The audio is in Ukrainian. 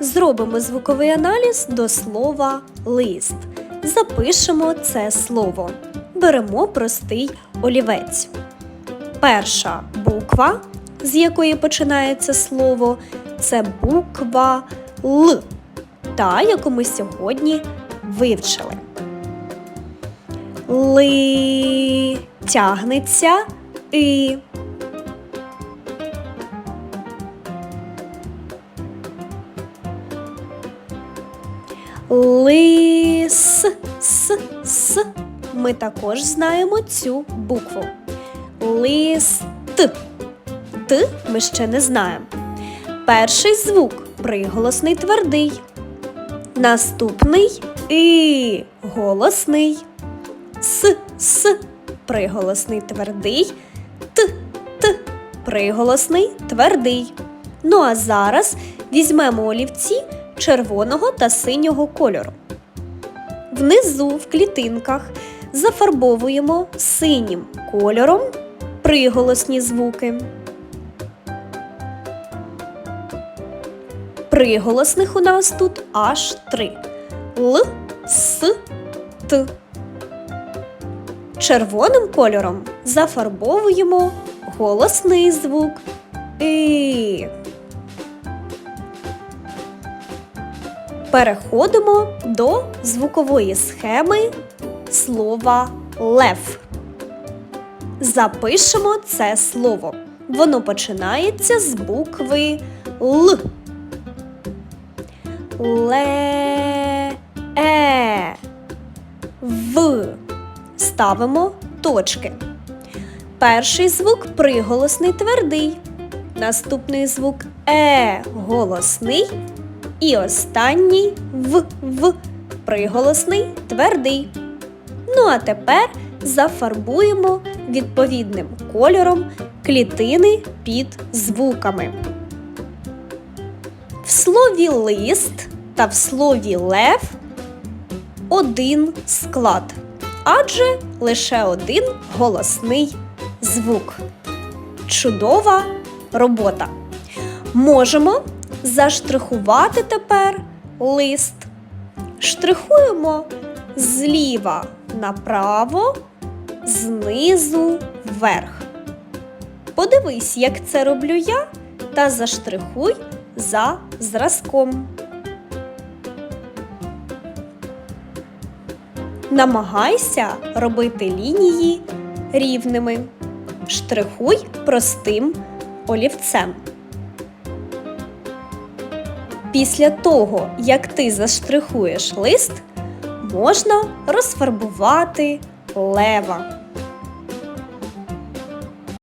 Зробимо звуковий аналіз до слова лист. Запишемо це слово. Беремо простий олівець. Перша буква, з якої починається слово, це буква Л, та, яку ми сьогодні вивчили. Ли тягнеться і. Лис с с. Ми також знаємо цю букву. Лист. Т ми ще не знаємо. Перший звук приголосний твердий. Наступний і голосний. С с приголосний твердий. Т т приголосний твердий. Ну а зараз візьмемо олівці червоного та синього кольору. Внизу в клітинках зафарбовуємо синім кольором приголосні звуки. Приголосних у нас тут аж три: Л, С, Т. Червоним кольором зафарбовуємо голосний звук І. Переходимо до звукової схеми слова лев. Запишемо це слово. Воно починається з букви Л. Ле. Е. В. Ставимо точки. Перший звук приголосний твердий. Наступний звук Е голосний. І останній в в приголосний твердий. Ну а тепер зафарбуємо відповідним кольором клітини під звуками. В слові лист та в слові лев один склад, адже лише один голосний звук. Чудова робота. Можемо заштрихувати тепер лист. Штрихуємо зліва направо, знизу вверх. Подивись, як це роблю я, та заштрихуй за зразком. Намагайся робити лінії рівними. Штрихуй простим олівцем. Після того, як ти заштрихуєш лист, можна розфарбувати лева.